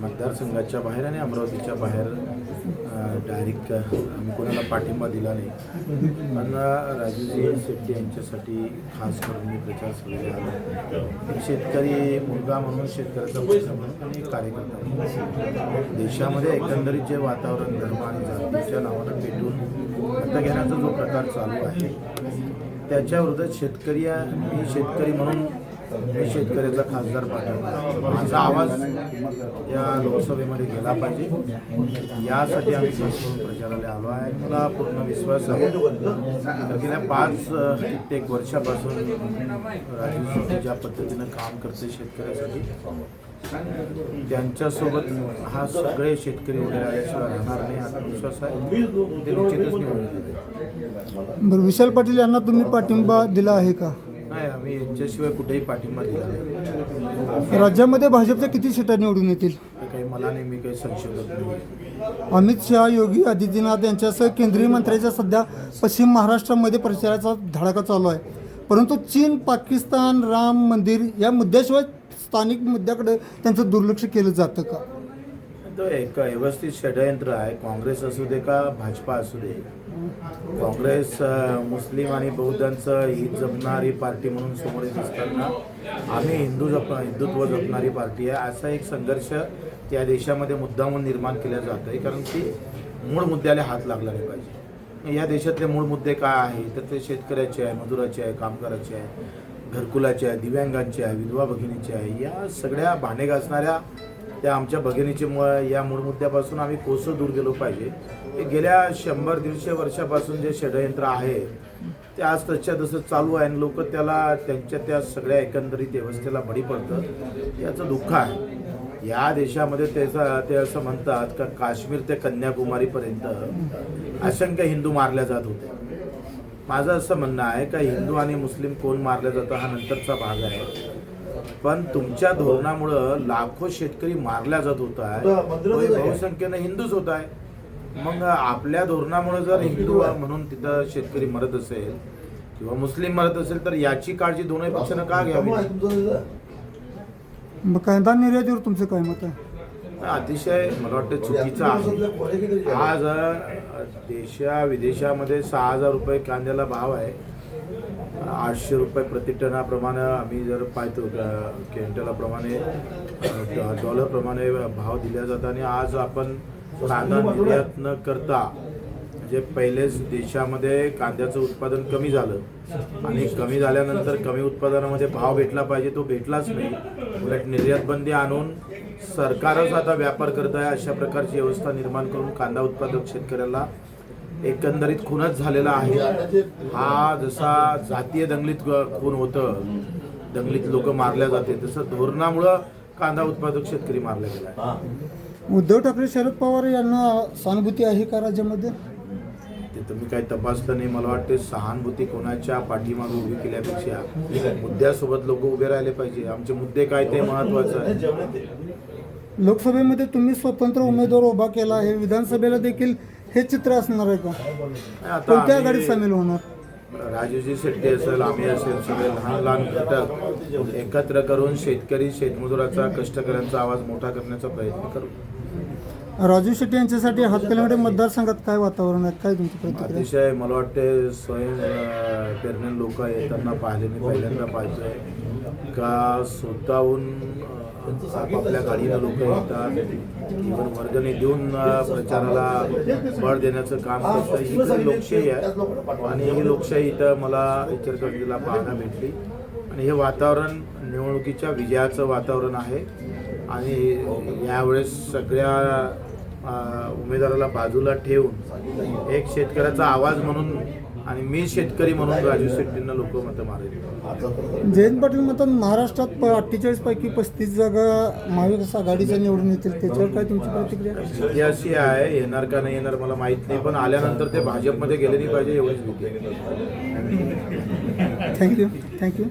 मतदारसंघाच्या बाहेर आणि अमरावतीच्या बाहेर डायरेक्ट आम्ही कोणाला पाठिंबा दिला नाही. पण राजूजी शेट्टी यांच्यासाठी खास करून मी प्रचार सभेला आलो. शेतकरी मुलगा म्हणून शेतकऱ्याचा पैसा म्हणून आणि कार्यकर्ता म्हणून. देशामध्ये एकंदरीत जे वातावरण धर्म आणि जातीच्या नावानं पेटून मत घेण्याचा जो प्रकार चालू आहे त्याच्या विरोधात शेतकरी मी शेतकरी म्हणून मी शेतकऱ्याचा खासदार पाठवला. माझा आवाज या लोकसभेमध्ये गेला पाहिजे. यासाठी आम्ही खास करून प्रचाराला आलो आहे. मला पूर्ण विश्वास आहे तर गेल्या पाच कित्येक वर्षापासून राजीव ज्या पद्धतीनं काम करते शेतकऱ्यासाठी त्यांच्यासोबत हा सगळे शेतकरी उभे राहिल्याशिवाय राहणार नाही आत्मविश्वास आहे. ते निश्चितच निवडून बरं विशाल पाटील यांना तुम्ही पाठिंबा दिला आहे का? आम्ही यांच्याशिवाय कुठेही पाठिंबा दिला नाही. राज्यामध्ये भाजपच्या किती सीटा निवडून येतील? हे काही मला नाही मी काही संशोधक नाही अमित शहा योगी आदित्यनाथ यांच्यासह केंद्रीय मंत्र्यांच्या सध्या पश्चिम महाराष्ट्रामध्ये प्रचाराचा धडाका चालू आहे. परंतु चीन पाकिस्तान राम मंदिर या मुद्द्याशिवाय स्थानिक मुद्द्याकडे त्यांचं दुर्लक्ष केलं जातं का? तो एक व्यवस्थित षडयंत्र आहे. काँग्रेस असू दे का भाजपा असू दे. काँग्रेस मुस्लिम आणि बौद्धांचं हित जपणारी पार्टी म्हणून समोर येत असताना आम्ही हिंदू जप हिंदुत्व जपणारी पार्टी आहे. असा एक संघर्ष त्या देशामध्ये मुद्दामून निर्माण केला जातो आहे कारण की मूळ मुद्द्याला हात लागला नाही पाहिजे. या देशातले मूळ मुद्दे काय आहे तर ते शेतकऱ्याचे आहे मजुराचे आहे कामगाराचे आहे घरकुलाचे आहे दिव्यांगांचे आहे विधवा भगिनीचे आहे. या सगळ्या भांडे घासणाऱ्या त्या आमच्या भगिनीचे मुळ या मूळ मुद्द्यापासून आम्ही कोसं दूर गेलो पाहिजे. हे गेल्या शंभर दीडशे वर्षापासून जे षडयंत्र आहे ते आज तशा तसं चालू आहे आणि लोक त्याला त्यांच्या त्या सगळ्या एकंदरीत व्यवस्थेला बळी पडतं याचं दुःख आहे. या देशामध्ये त्याचा ते असं म्हणतात का काश्मीर ते कन्याकुमारीपर्यंत असंख्य हिंदू मारल्या जात होते. माझं असं म्हणणं आहे का हिंदू आणि मुस्लिम कोण मारलं जातं हा नंतरचा भाग आहे. पण तुमच्या धोरणामुळं लाखो शेतकरी मारल्या जात होत आहे. बहुसंख्येनं हिंदूच होत आहे मग आपल्या धोरणामुळे जर हिंदू म्हणून तिथं शेतकरी मरत असेल किंवा मुस्लिम मरत असेल तर याची काळजी दोन्ही पक्षानं का घ्यावी? मग कांदा निर्यातीवर तुमचं काय मत आहे? अतिशय मला वाटतं चुकीचं आहे. आज देशा विदेशामध्ये सहा हजार रुपये कांद्याला भाव आहे. आठशे रुपये प्रति टनाप्रमाणे आम्ही जर पाहतो क्विंटलाप्रमाणे डॉलरप्रमाणे भाव दिल्या जातो आणि आज आपण कांदा निर्यात न करता म्हणजे पहिलेच देशामध्ये कांद्याचं उत्पादन कमी झालं आणि कमी झाल्यानंतर कमी उत्पादनामध्ये भाव भेटला पाहिजे तो भेटलाच नाही. उलट निर्यात बंदी आणून सरकारच आता व्यापार करत आहे अशा प्रकारची व्यवस्था निर्माण करून कांदा उत्पादक शेतकऱ्याला एकंदरीत खूनच झालेला आहे. हा जसा जातीय दंगलीत खून होतं दंगलीत लोक मारल्या जाते तसं धोरणामुळं कांदा उत्पादक शेतकरी मारला गेला आहे. उद्धव ठाकरे शरद पवार यांना सहानुभूती आहे का राज्यामध्ये? ते तुम्ही काही तपासलं नाही. मला वाटते सहानुभूती कोणाच्या पाठीमागे उभी केल्यापेक्षा मुद्द्यासोबत लोक उभे राहिले पाहिजे. आमचे मुद्दे काय ते महत्वाचं आहे. लोकसभेमध्ये तुम्ही स्वतंत्र उमेदवार उभा केला आहे. विधानसभेला देखील हे चित्र असणार आहे का? आता कोणत्या आम्ही- आघाडीत सामील होणार? राजूजी शेट्टी असेल आम्ही असेल सगळे लहान लहान घटक एकत्र करून शेतकरी शेतमजुराचा कष्टकऱ्यांचा आवाज मोठा करण्याचा प्रयत्न करू. राजू शेट्टी यांच्यासाठी हातकलंगडे मतदारसंघात काय वातावरण आहे? काय तुमची प्रतिक्रिया? अतिशय मला वाटते स्वयं अं, पेरणे लोक येताना पाहिले मी पहिल्यांदा पाहतोय का स्वतःहून आपापल्या गाडीनं लोक येतात? इव्हन वर्गणी देऊन प्रचाराला बळ देण्याचं काम करतं ही लोकशाही आहे. आणि ही लोकशाही इथं मला इचलकरंजीला पाहायला भेटली. आणि हे वातावरण निवडणुकीच्या विजयाचं वातावरण आहे. आणि यावेळेस सगळ्या उमेदवाराला बाजूला ठेवून एक शेतकऱ्याचा आवाज म्हणून आणि मी शेतकरी म्हणून राजू शेट्टींना लोक मतं मारेल जयंत पाटील म्हणतात महाराष्ट्रात अठ्ठेचाळीस पैकी पस्तीस जागा महाविकास आघाडीच्या निवडून येतील. त्याच्यावर काय तुमची प्रतिक्रिया? अशी आहे येणार का नाही येणार मला माहीत नाही पण आल्यानंतर ते भाजपमध्ये गेले नाही पाहिजे एवढीच भीती थँक्यू थँक्यू